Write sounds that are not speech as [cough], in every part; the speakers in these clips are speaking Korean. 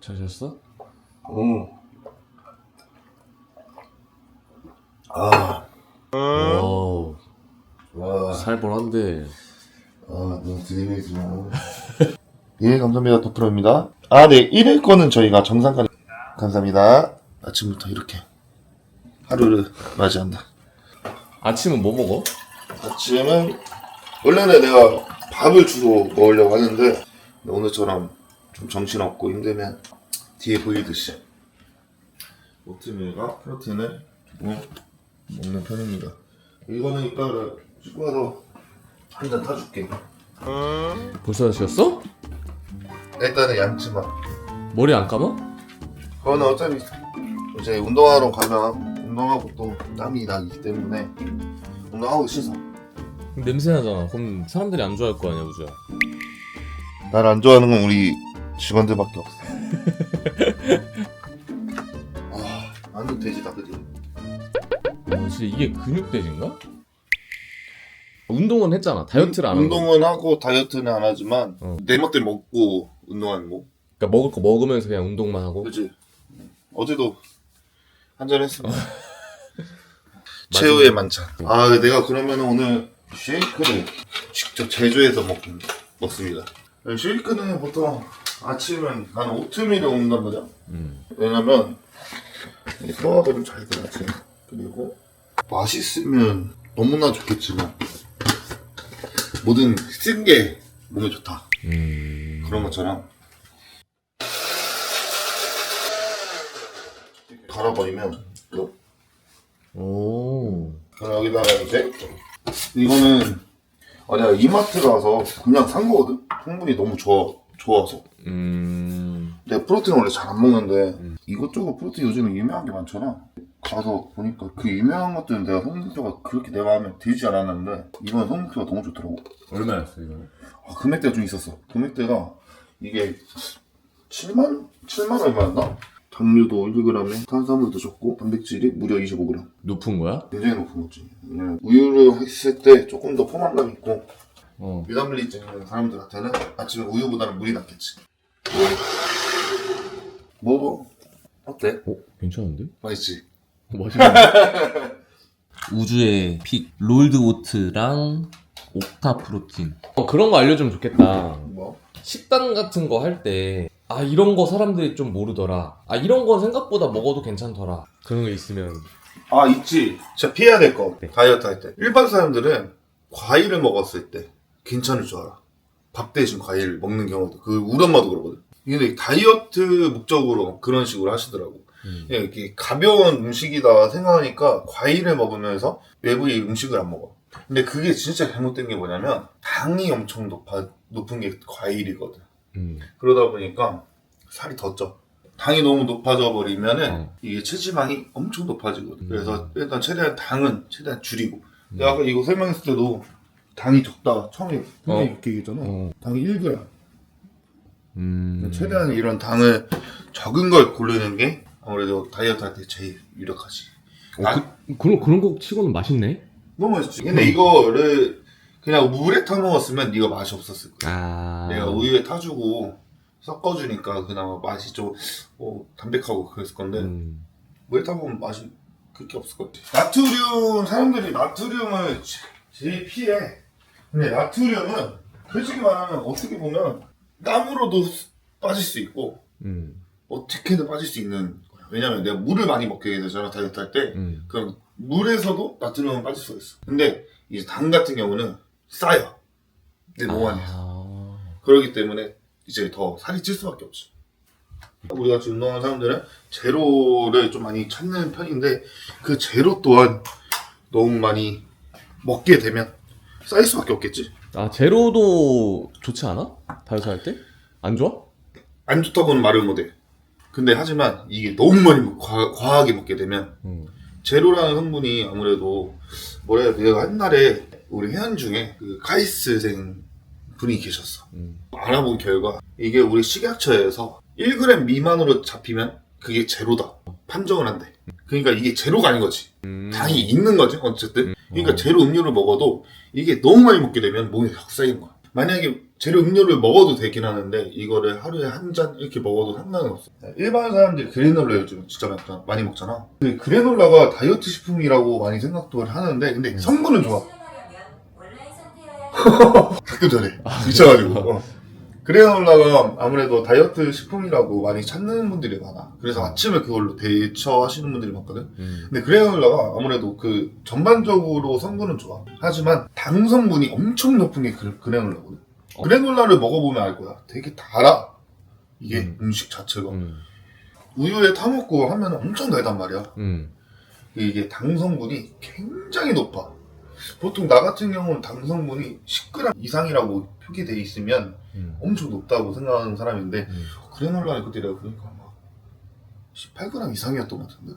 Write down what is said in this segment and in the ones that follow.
잘 잤어? 응. 아, 오, 와, 살벌한데. 아, 너무 드리메이지 마. [laughs] 예, 감사합니다. 도프로입니다. 아, 네. 1일 거는 저희가 정상까지. 감사합니다. 아침부터 이렇게 하루를 맞이한다. 아침은 뭐 먹어? 아침은, 원래는 내가 밥을 주로 먹으려고 하는데, 오늘처럼 좀 정신없고 힘들면 뒤에 보이듯이 오트밀과 프로틴을 조금 먹는 편입니다. 이거는 이따가 씻고 와서 한잔 타줄게. 벌써 쉬었어? 일단은 양치만. 머리 안 감아? 그거는 어차피 이제 운동하러 가면 운동하고 또 땀이 나기 때문에 운동하고 씻어. 냄새 나잖아. 그럼 사람들이 안 좋아할 거 아니야, 우주야. 날 안 좋아하는 건 우리 직원들밖에 없어. [laughs] 아, 완전 돼지다 그지? 어, 진짜 이게 근육 돼지인가? 운동은 했잖아. 다이어트를 안 하고. 운동은 하고 다이어트는 안 하지만 어. 내 멋대로 먹고 운동하는 거. 그러니까 먹을 거 먹으면서 그냥 운동만 하고. 그지? 어제도 한잔 했어. [laughs] 최후의 만찬. 아, 내가 그러면 오늘 쉐이크를 직접 제조해서 먹, 먹습니다. 쉐이크는 보통 아침은 나는 오트밀을 먹는단 말이야. 음. 왜냐면 이 소화가 좀잘 되지. 그리고 맛있으면 너무나 좋겠지만 모든 쓴 게 몸에 좋다. 음. 그런 것처럼 갈아버리면 또 오. 그럼 여기다가 이제 이거는 아 내가 이마트 가서 그냥 산 거거든 성분이 너무 좋아 좋아서 음. 내가 프로틴 원래 잘 안 먹는데 이것저것 프로틴 요즘에 유명한 게 많잖아 가서 보니까 그 유명한 것들은 내가 성분표가 그렇게 내 마음에 들지 않았는데 이건 성분표가 너무 좋더라고 얼마였어, 이거는? 아, 금액대가 좀 있었어. 금액대가 이게 7만? 7만 얼마였나? 당류도 1g에 탄수화물도 적고 단백질이 무려 25g. 높은 거야? 굉장히 높은 거지. 왜냐면 우유를 했을 때 조금 더 포만감 있고 어. 위담물리증 있는 사람들한테는 아침에 우유보다는 물이 낫겠지. 먹어. 어때? 어, 괜찮은데? 맛있지? 어, 맛있네. [laughs] 우주의 픽 롤드 오트랑 옥타 프로틴. 어, 그런 거 알려주면 좋겠다. 뭐? 식단 같은 거 할 때, 아, 이런 거 사람들이 좀 모르더라. 아, 이런 건 생각보다 먹어도 괜찮더라. 그런 거 있으면. 아 있지. 진짜 피해야 될 거. 네. 다이어트 할 때. 일반 사람들은 과일을 먹었을 때 괜찮을 줄 알아. 밥 대신 과일 먹는 경우도 그 우리 엄마도 그러거든. 근데 다이어트 목적으로 그런 식으로 하시더라고. 음. 그냥 이렇게 가벼운 음식이다 생각하니까 과일을 먹으면서 외부의 음식을 안 먹어. 근데 그게 진짜 잘못된 게 뭐냐면 당이 엄청 높아 높은 게 과일이거든. 음. 그러다 보니까 살이 더 쪄. 당이 너무 높아져 버리면은 어. 이게 체지방이 엄청 높아지거든. 음. 그래서 일단 최대한 당은 최대한 줄이고. 음. 내가 아까 이거 설명했을 때도 당이 적다. 처음에 어. 어. 이렇게 얘기했잖아. 어. 당이 1g. 음. 최대한 이런 당을 적은 걸 고르는 게 아무래도 다이어트 할 때 제일 유력하지. 어, 그, 그런, 그런 거 치고는 맛있네? 너무 맛있지. 근데 이거를 그냥 물에 타 먹었으면 네가 맛이 없었을 거야. 아. 내가 우유에 타주고 섞어주니까 그나마 맛이 좀 어, 담백하고 그랬을 건데 음. 물에 타보면 맛이 그렇게 없을 것 같아. 나트륨 사람들이 나트륨을 제- 제일 피해. 근데 나트륨은 솔직히 말하면 어떻게 보면 땀으로도 빠질 수 있고 음. 어떻게든 빠질 수 있는 거야. 왜냐면 내가 물을 많이 먹게 되잖아 다이어트 할 때. 음. 그럼 물에서도 나트륨은 빠질 수가 있어. 근데 이제 당 같은 경우는 쌓여 내몸 안에. 아. 그렇기 때문에 이제 더 살이 찔 수밖에 없지. 우리 같이 운동하는 사람들은 제로를 좀 많이 찾는 편인데 그 제로 또한 너무 많이 먹게 되면 쌓일 수밖에 없겠지. 아, 제로도 좋지 않아? 다이어트 할 때? 안 좋아? 안 좋다고는 말을 못해. 근데 하지만 이게 너무 많이 먹- 과, 과하게 먹게 되면 음. 제로라는 성분이 아무래도 뭐라 해야 돼요. 옛날에 우리 회원 중에 그 카이스생 분이 계셨어. 음. 알아본 결과 이게 우리 식약처에서 1g 미만으로 잡히면 그게 제로다 판정을 한대. 그러니까 이게 제로가 아닌 거지. 음. 당이 있는 거지 어쨌든. 그러니까 어. 제로 음료를 먹어도 이게 너무 많이 먹게 되면 몸에 확 쌓이는 거야. 만약에 재료 음료를 먹어도 되긴 하는데 이거를 하루에 한 잔 이렇게 먹어도 상관은 없어. 일반 사람들이 그래놀라 요즘 진짜 많이 먹잖아. 많이 먹잖아. 근데 그래놀라가 다이어트 식품이라고 많이 생각도 하는데 근데 성분은 좋아. [laughs] 가끔 전에 미쳐가지고. 어. 그래놀라가 아무래도 다이어트 식품이라고 많이 찾는 분들이 많아. 그래서 아침에 그걸로 대처하시는 분들이 많거든. 음. 근데 그래놀라가 아무래도 그 전반적으로 성분은 좋아. 하지만 당 성분이 엄청 높은 게 그- 그래놀라거든. 어. 그래놀라를 먹어보면 알 거야. 되게 달아. 이게 음. 음. 식 자체가. 음. 우유에 타먹고 하면 엄청 달단 말이야. 음. 이게 당 성분이 굉장히 높아. 보통 나 같은 경우는 당 성분이 10g 이상이라고 표기돼 있으면 음. 엄청 높다고 생각하는 사람인데 음. 그래놀라를 그때 내가 보니까 막 18g 이상이었던 것 같은데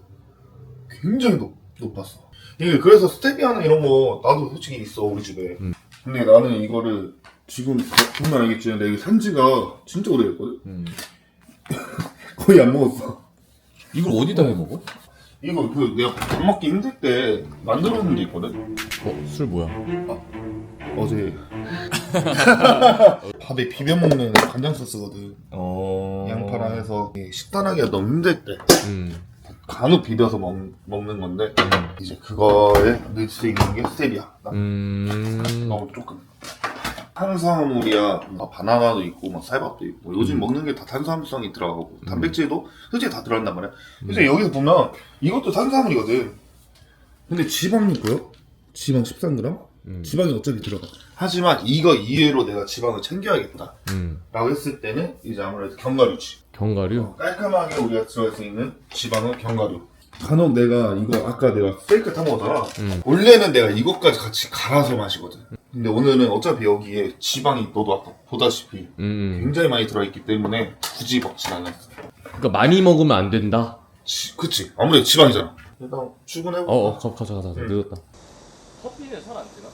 굉장히 높, 높았어 이게 그래서 스테비아나 이런 거 나도 솔직히 있어 우리 집에 음. 근데 나는 이거를 지금 보면 알겠지 내가 이거 산 지가 진짜 오래됐거든 음. [laughs] 거의 안 먹었어 이걸 어디다 해 먹어? 이거 그 내가 밥 먹기 힘들 때 만들어 놓은 게 있거든 어, 술 뭐야? 어제 [laughs] 밥에 비벼 먹는 간장 소스거든 어. 양파랑 해서 식단하기가 너무 힘들 때 음. 간혹 비벼서 먹, 먹는 건데 음. 이제 그거에 넣을 수 있는 게나 음. 너무 조금 탄수화물이야 막 바나나도 있고 막 살밥도 있고 요즘 음. 먹는 게 다 탄수화물성이 들어가고 단백질도 솔직히 다 들어간단 말이야 음. 그래서 여기서 보면 이것도 탄수화물이거든 근데 지방이 보여? 지방 13g? 음. 지방이 어차피 들어가 하지만 이거 이외로 내가 지방을 챙겨야겠다 음. 라고 했을 때는 이제 아무래도 견과류지 견과류? 깔끔하게 우리가 들어갈 수 있는 지방은 견과류. 간혹 내가 이거 아까 내가 스테이크 타 먹었잖아. 음. 원래는 내가 이것까지 같이 갈아서 마시거든. 근데 오늘은 어차피 여기에 지방이 너도 아까 보다시피 음. 굉장히 많이 들어있기 때문에 굳이 먹진 않았어. 그러니까 많이 먹으면 안 된다. 지, 그치. 아무래도 지방이잖아. 일단 출근해볼까? 어, 어, 가, 가자, 가자. 응. 늦었다. 커피는 살 안 찌나?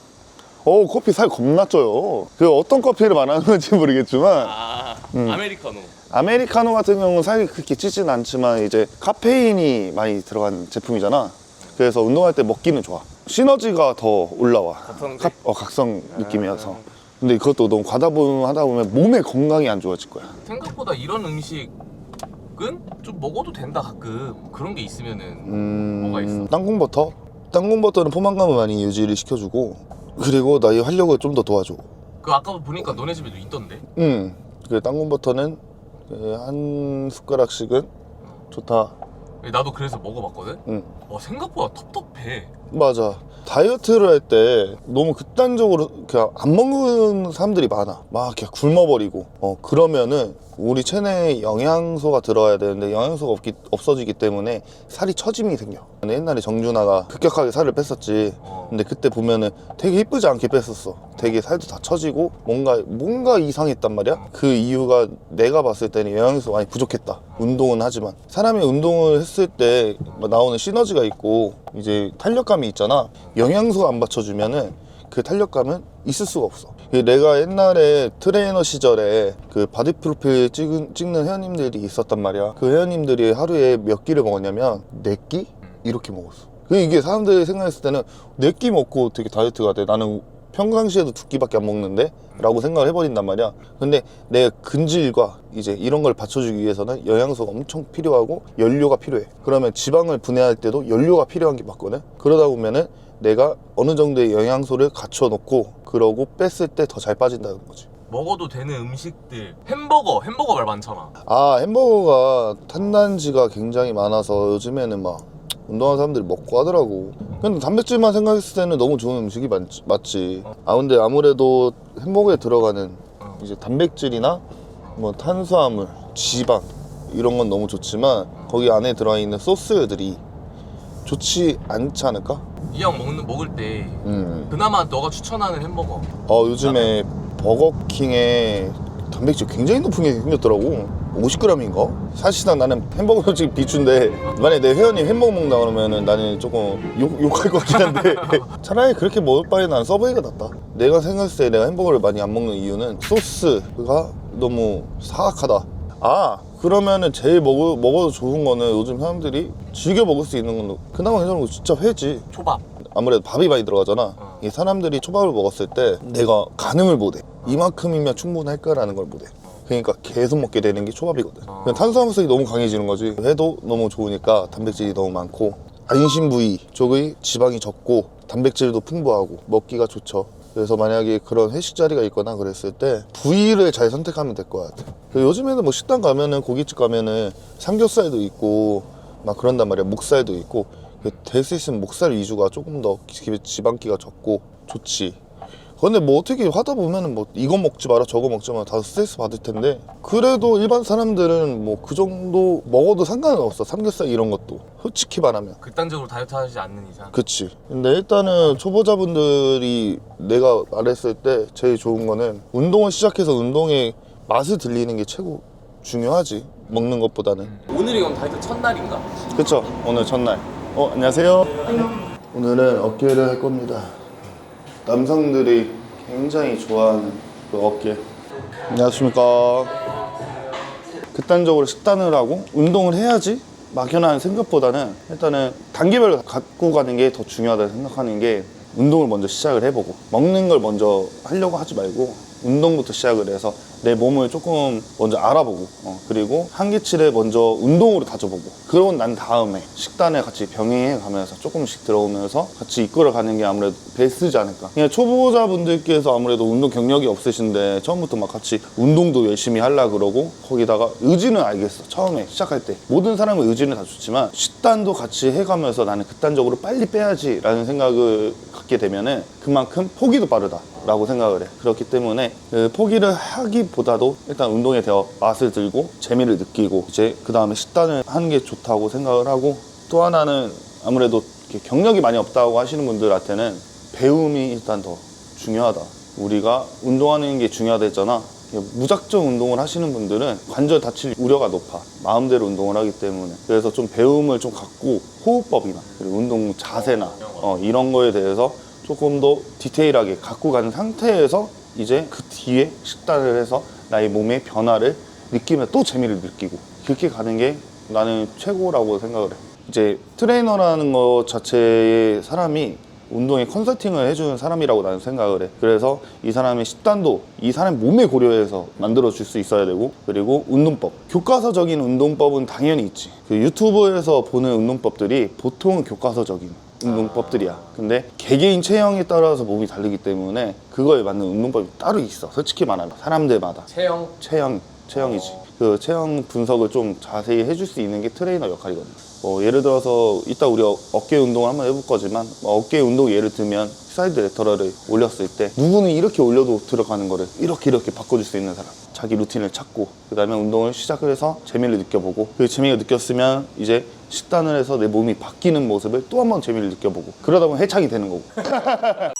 어 커피 살 겁나 쪄요. 그 어떤 커피를 말하는 건지 모르겠지만 아, 음. 아메리카노. 아메리카노 같은 경우는 살이 그렇게 찌진 않지만 이제 카페인이 많이 들어간 제품이잖아. 그래서 운동할 때 먹기는 좋아. 시너지가 더 올라와. 각성제? 카- 어, 각성 느낌이어서. 근데 그것도 너무 과다 보면 하다 보면 몸의 건강이 안 좋아질 거야. 생각보다 이런 음식은 좀 먹어도 된다 가끔 그런 게 있으면은 음, 뭐가 있어? 땅콩버터? 땅콩버터는 포만감을 많이 유지를 시켜주고 그리고 나의 활력을 좀 더 도와줘. 그 아까 보니까 너네 집에도 있던데 음, 그 땅콩버터는 그한 숟가락씩은 좋다. 나도 그래서 먹어봤거든 응. 와 생각보다 텁텁해 맞아. 다이어트를 할 때 너무 극단적으로 그냥 안 먹는 사람들이 많아. 막 그냥 굶어버리고. 어, 그러면은 우리 체내에 영양소가 들어야 되는데 영양소가 없기, 없어지기 때문에 살이 처짐이 생겨. 옛날에 정준하가 급격하게 살을 뺐었지. 어. 근데 그때 보면은 되게 이쁘지 않게 뺐었어. 되게 살도 다 처지고 뭔가 뭔가 이상했단 말이야. 그 이유가 내가 봤을 때는 영양소 많이 부족했다. 운동은 하지만 사람이 운동을 했을 때 나오는 시너지가 있고 이제 탄력감이 있잖아. 영양소가 안 받쳐주면은 그 탄력감은 있을 수가 없어. 그 내가 옛날에 트레이너 시절에 그 바디 프로필 찍은, 찍는 회원님들이 있었단 말이야. 그 회원님들이 하루에 몇 끼를 먹었냐면 네 끼? 이렇게 먹었어. 그 이게 사람들이 생각했을 때는 네 끼 먹고 되게 다이어트가 돼. 나는 평상시에도 두 끼밖에 안 먹는데? 라고 생각을 해버린단 말이야. 근데 내 근질과 이제 이런 걸 받쳐주기 위해서는 영양소가 엄청 필요하고 연료가 필요해. 그러면 지방을 분해할 때도 연료가 필요한 게 맞거든? 그러다 보면은 내가 어느 정도의 영양소를 갖춰놓고 그러고 뺐을 때 더 잘 빠진다는 거지. 먹어도 되는 음식들 햄버거 햄버거 말 많잖아 아 햄버거가 탄단지가 굉장히 많아서 요즘에는 막 운동하는 사람들이 먹고 하더라고 근데 단백질만 생각했을 때는 너무 좋은 음식이 맞, 맞지 아 근데 아무래도 햄버거에 들어가는 어. 이제 단백질이나 뭐 탄수화물, 지방 이런 건 너무 좋지만 거기 안에 들어있는 소스들이 좋지 않지 않을까? 이 형 먹는 먹을 때 음. 그나마 너가 추천하는 햄버거. 어 요즘에 버거킹에 단백질 굉장히 높은 게 생겼더라고. 50g인가? 사실상 나는 햄버거 솔직히 비추인데 만약에 내 회원이 햄버거 먹는다 그러면은 나는 조금 욕, 욕할 것 같긴 한데. [laughs] 차라리 그렇게 먹을 바에 난 서브웨이가 낫다. 내가 생각했을 때 내가 햄버거를 많이 안 먹는 이유는 소스가 너무 사악하다. 아 그러면은 제일 먹어, 먹어도 좋은 거는 요즘 사람들이 즐겨 먹을 수 있는 건 그나마 괜찮은 거 진짜 회지. 초밥. 아무래도 밥이 많이 들어가잖아. 어. 이 사람들이 초밥을 먹었을 때 내가 가늠을 못해. 이만큼이면 충분할까라는 걸 못해. 그러니까 계속 먹게 되는 게 초밥이거든. 그냥 탄수화물이 너무 강해지는 거지. 회도 너무 좋으니까 단백질이 너무 많고. 안심 부위 쪽의 지방이 적고 단백질도 풍부하고 먹기가 좋죠 그래서 만약에 그런 회식 자리가 있거나 그랬을 때 부위를 잘 선택하면 될 것 같아 그 요즘에는 뭐 식당 가면은 고깃집 가면은 삼겹살도 있고 막 그런단 말이야 목살도 있고. 될 수 있으면 목살 위주가 조금 더 기- 지방기가 적고 좋지 근데 뭐 어떻게 하다 보면은 뭐 이거 먹지 마라 저거 먹지 마라 다 스트레스 받을 텐데. 그래도 일반 사람들은 뭐 그 정도 먹어도 상관은 없어 삼겹살 이런 것도. 솔직히 말하면. 극단적으로 다이어트 하지 않는 이상. 그치. 근데 일단은 초보자분들이 내가 말했을 때 제일 좋은 거는 운동을 시작해서 운동의 맛을 들리는 게 최고 중요하지 먹는 것보다는. 오늘이 그럼 다이어트 첫날인가? 그쵸. 오늘 첫날. 어 안녕하세요. 오늘은 어깨를 할 겁니다 남성들이 굉장히 좋아하는 그 어깨. 안녕하십니까. 극단적으로 식단을 하고 운동을 해야지 막연한 생각보다는 일단은 단계별로 갖고 가는 게 더 중요하다 생각하는 게 운동을 먼저 시작을 해보고 먹는 걸 먼저 하려고 하지 말고 운동부터 시작을 해서 내 몸을 조금 먼저 알아보고 어, 그리고 한계치를 먼저 운동으로 다져보고 그러고 난 다음에 식단을 같이 병행해 가면서 조금씩 들어오면서 같이 이끌어 가는 게 아무래도 베스트지 않을까. 그냥 초보자분들께서 아무래도 운동 경력이 없으신데 처음부터 막 같이 운동도 열심히 하려 그러고 거기다가 의지는 알겠어. 처음에 시작할 때. 모든 사람의 의지는 다 좋지만 식단도 같이 해가면서 나는 극단적으로 빨리 빼야지 라는 생각을 갖게 되면은 그만큼 포기도 빠르다라고 생각을 해. 그렇기 때문에 그 포기를 하기보다도 일단 운동에 대해 맛을 들고 재미를 느끼고 이제 그 다음에 식단을 하는 게 좋다고 생각을 하고 또 하나는 아무래도 경력이 많이 없다고 하시는 분들한테는 배움이 일단 더 중요하다. 우리가 운동하는 게 중요하다 했잖아. 무작정 운동을 하시는 분들은 관절 다칠 우려가 높아. 마음대로 운동을 하기 때문에. 그래서 좀 배움을 좀 갖고 호흡법이나 그리고 운동 자세나 어, 이런 거에 대해서 조금 더 디테일하게 갖고 가는 상태에서 이제 그 뒤에 식단을 해서 나의 몸의 변화를 느끼면 또 재미를 느끼고 그렇게 가는 게 나는 최고라고 생각을 해 이제 트레이너라는 것 자체의 사람이 운동에 컨설팅을 해주는 사람이라고 나는 생각을 해. 그래서 이 사람의 식단도 이 사람 몸에 고려해서 만들어 줄 수 있어야 되고 그리고 운동법. 교과서적인 운동법은 당연히 있지. 그 유튜브에서 보는 운동법들이 보통은 교과서적인 운동법들이야. 근데 개개인 체형에 따라서 몸이 다르기 때문에 그거에 맞는 운동법이 따로 있어. 솔직히 말하면 사람들마다. 체형 체형, 체형이지. 그 체형 분석을 좀 자세히 해줄 수 있는 게 트레이너 역할이거든. 뭐 예를 들어서 이따 우리 어- 어깨 운동을 한번 해볼 거지만 뭐 어깨 운동 예를 들면 사이드 레터럴을 올렸을 때 누구는 이렇게 올려도 들어가는 거를 이렇게 이렇게 바꿔줄 수 있는 사람. 자기 루틴을 찾고 그 다음에 운동을 시작을 해서 재미를 느껴보고 그 재미가 느꼈으면 이제 식단을 해서 내 몸이 바뀌는 모습을 또 한 번 재미를 느껴보고 그러다 보면 해창이 되는 거고 [laughs]